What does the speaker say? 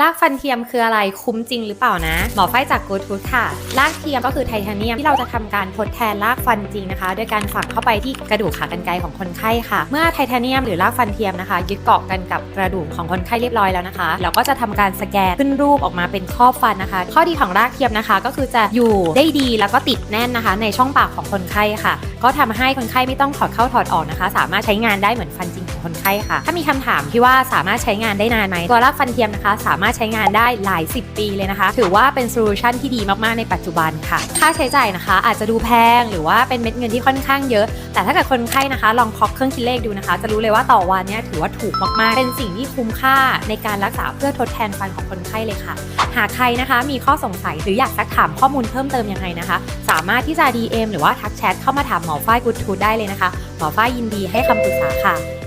รากฟันเทียมคืออะไรคุ้มจริงหรือเปล่านะ หมอฝ้ายจาก Good Tooth ค่ะรากเทียมก็คือไทเทเนียมที่เราจะทำการทดแทนรากฟันจริงนะคะ โดยการฝังเข้าไปที่กระดูกขากรรไกรของคนไข้ค่ะ เมื่อไทเทเนียมหรือรากฟันเทียมนะคะ ยึดเกาะกันกับกระดูกของคนไข้เรียบร้อยแล้วนะคะ เราก็จะทำการสแกนขึ้นรูปออกมาเป็นครอบฟันนะคะ ข้อดีของรากเทียมนะคะ ก็คือจะอยู่ได้ดีแล้วก็ติดแน่นนะคะ ในช่องปากของคนไข้ค่ะ ก็ทำให้คนไข้ไม่ต้องถอดเข้าถอดออกนะคะ สามารถใช้งานได้เหมือนฟันจริง คนไข้ค่ะ ถ้ามีคำถามที่ว่าสามารถใช้งานได้นานไหมตัวรากฟันเทียมนะคะ สามารถใช้งานได้หลาย 10 ปีเลยนะคะ ถือว่าเป็นโซลูชันที่ดีมากๆในปัจจุบันค่ะ ค่าใช้จ่ายนะคะ อาจจะดูแพงหรือว่าเป็นเม็ดเงินที่ค่อนข้างเยอะ แต่ถ้าเกิดคนไข้นะคะ ลองเคอกเครื่องคิดเลขดูนะคะ จะรู้เลยว่าต่อวันเนี้ยถือว่าถูกมากๆ เป็นสิ่งที่คุ้มค่าในการรักษาเพื่อทดแทนฟันของคนไข้เลยค่ะ หากใครนะคะมีข้อสงสัยหรืออยากซักถามข้อมูลเพิ่มเติมยังไงนะคะ สามารถที่จะ DM หรือว่าทักแชทเข้ามาถามหมอฝ้ายกูดทูได้เลยนะคะ หมอฝ้ายยินดีให้คำปรึกษาค่ะ